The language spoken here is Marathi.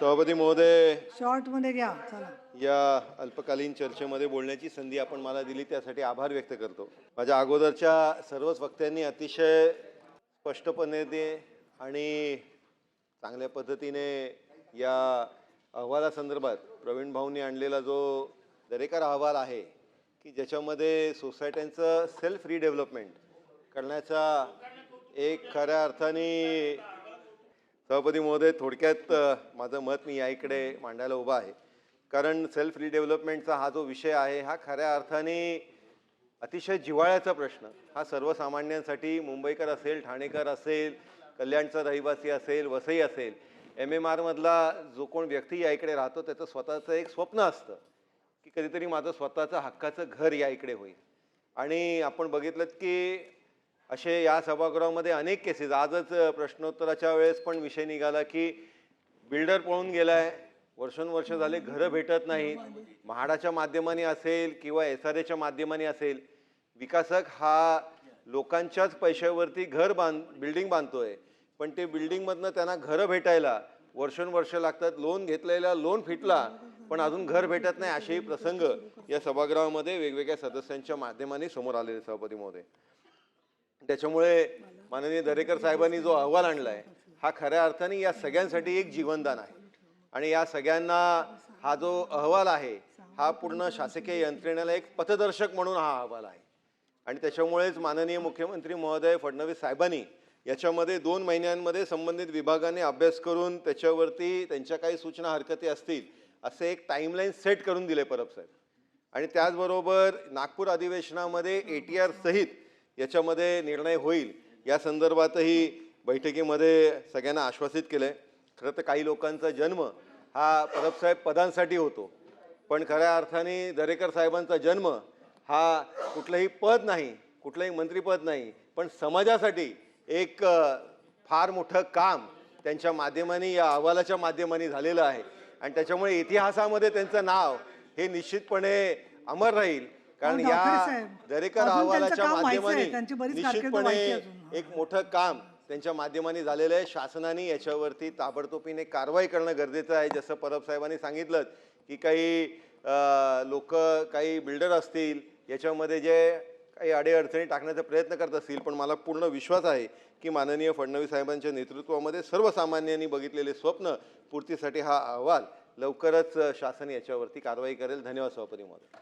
सभापती महोदय. शॉर्टमध्ये घ्या. या अल्पकालीन चर्चेमध्ये बोलण्याची संधी आपण मला दिली त्यासाठी आभार व्यक्त करतो. माझ्या अगोदरच्या सर्वच वक्त्यांनी अतिशय स्पष्टपणे ते आणि चांगल्या पद्धतीने या अहवालासंदर्भात प्रवीण भाऊंनी आणलेला जो दरेकर अहवाल आहे की ज्याच्यामध्ये सोसायट्यांचं सेल्फ रिडेव्हलपमेंट करण्याचा एक खऱ्या अर्थाने सभापती महोदय थोडक्यात माझं मत मी या इकडे मांडायला उभा आहे. कारण सेल्फ रिडेव्हलपमेंटचा हा जो विषय आहे हा खऱ्या अर्थाने अतिशय जिव्हाळ्याचा प्रश्न. हा सर्वसामान्यांसाठी मुंबईकर असेल ठाणेकर असेल कल्याणचा रहिवासी असेल वसई असेल एम एम आरमधला जो कोण व्यक्ती या इकडे राहतो त्याचं स्वतःचं एक स्वप्न असतं की कधीतरी माझं स्वतःचं हक्काचं घर या इकडे होईल. आणि आपण बघितलं की असे या सभागृहामध्ये अनेक केसेस आजच प्रश्नोत्तराच्या वेळेस पण विषय निघाला की बिल्डर पळून गेलाय. वर्षानुवर्ष झाले घरं भेटत नाहीत. म्हाडाच्या माध्यमाने असेल किंवा एस आर एच्या माध्यमाने असेल विकासक हा लोकांच्याच पैशावरती घर बांध बिल्डिंग बांधतोय. पण ते बिल्डिंगमधनं त्यांना घरं भेटायला वर्षानुवर्ष लागतात. लोन घेतलेला लोन फिटला पण अजून घर भेटत नाही असेही प्रसंग या सभागृहामध्ये वेगवेगळ्या सदस्यांच्या माध्यमाने समोर आलेले सभापती महोदय. त्याच्यामुळे माननीय दरेकर साहेबांनी जो अहवाल आणलाय हा खऱ्या अर्थाने या सगळ्यांसाठी एक जीवनदान आहे. आणि या सगळ्यांना हा जो अहवाल आहे हा पूर्ण शासकीय यंत्रणेला एक पथदर्शक म्हणून हा अहवाल आहे. आणि त्याच्यामुळेच माननीय मुख्यमंत्री महोदय फडणवीस साहेबांनी याच्यामध्ये दोन महिन्यांमध्ये संबंधित विभागाने अभ्यास करून त्याच्यावरती त्यांच्या काही सूचना हरकती असतील असे एक टाईमलाईन सेट करून दिले परब साहेब. आणि त्याचबरोबर नागपूर अधिवेशनामध्ये ए टी आर सहित याच्यामध्ये निर्णय होईल. या संदर्भातही बैठकीमध्ये सगळ्यांना आश्वासित केलं आहे खरं तर काही लोकांचा जन्म हा परबसाहेब पदांसाठी होतो. पण खऱ्या अर्थाने दरेकर साहेबांचा जन्म हा कुठलंही पद नाही कुठलंही मंत्रीपद नाही पण समाजासाठी एक फार मोठं काम त्यांच्या माध्यमाने या अहवालाच्या माध्यमाने झालेलं आहे. आणि त्याच्यामुळे इतिहासामध्ये त्यांचं नाव हे निश्चितपणे अमर राहील. कारण या दरेकर अहवालाच्या. माध्यमाने निश्चितपणे. एक मोठं काम त्यांच्या माध्यमाने झालेलं आहे शासनाने याच्यावरती ताबडतोबीने कारवाई करणं गरजेचं आहे जसं परब साहेबांनी सांगितलं की काही लोक काही बिल्डर असतील याच्यामध्ये जे काही अडीअडचणी टाकण्याचा प्रयत्न करत असतील पण मला पूर्ण विश्वास आहे की माननीय फडणवीस साहेबांच्या नेतृत्वामध्ये सर्वसामान्यांनी बघितलेले स्वप्न पूर्तीसाठी हा अहवाल लवकरच शासन याच्यावरती कारवाई करेल धन्यवाद सभापती महोदय